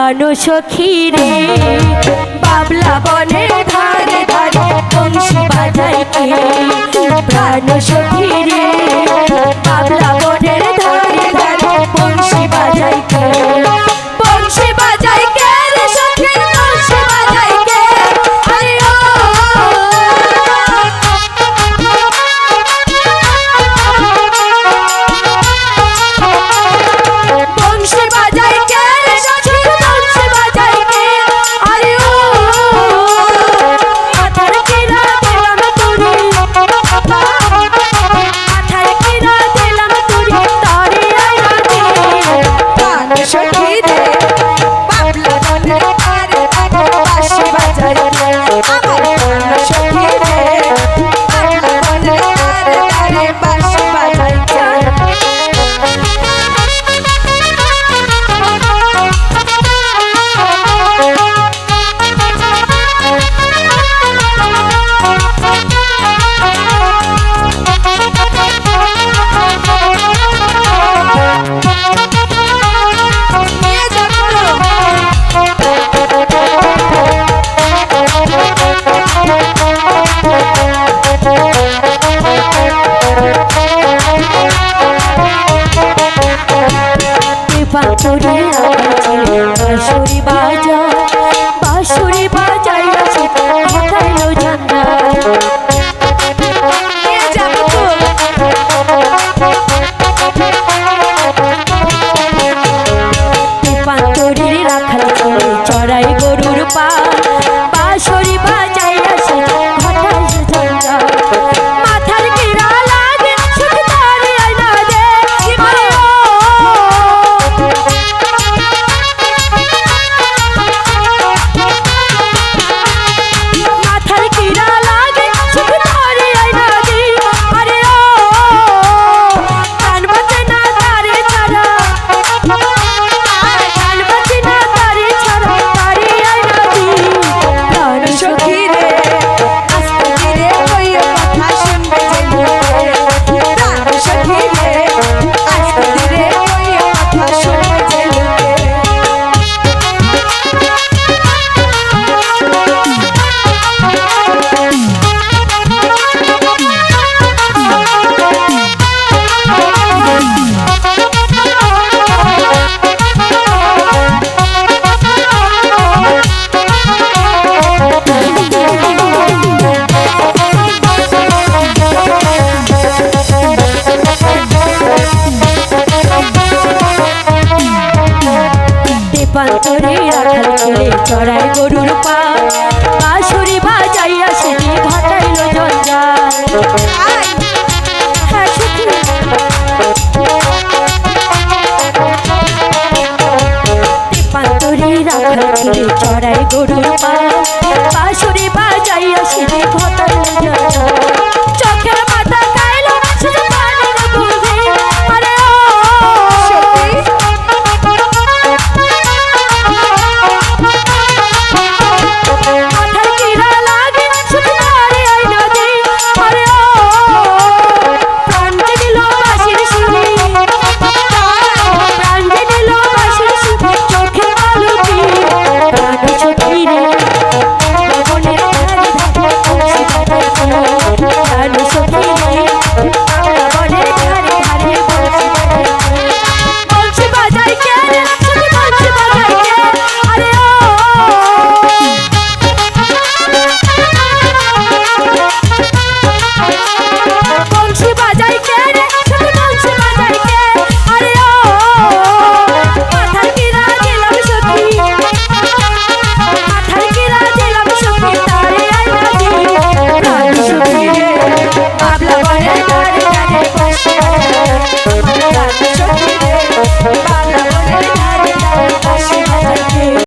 আনো সখী রে। বাবলা বনে ধারে ধারে বংশী বাজাই কে? প্রাণ সখী রে। বাঁশুরি বাজা পান্তরে রাখাল ছেলে চড়াই গরুর পা বাঁশুরি বাজাইয়া সেটি ঘটাইল জঞ্জাল। পান্তরে রাখাল চড়াই গরুর পা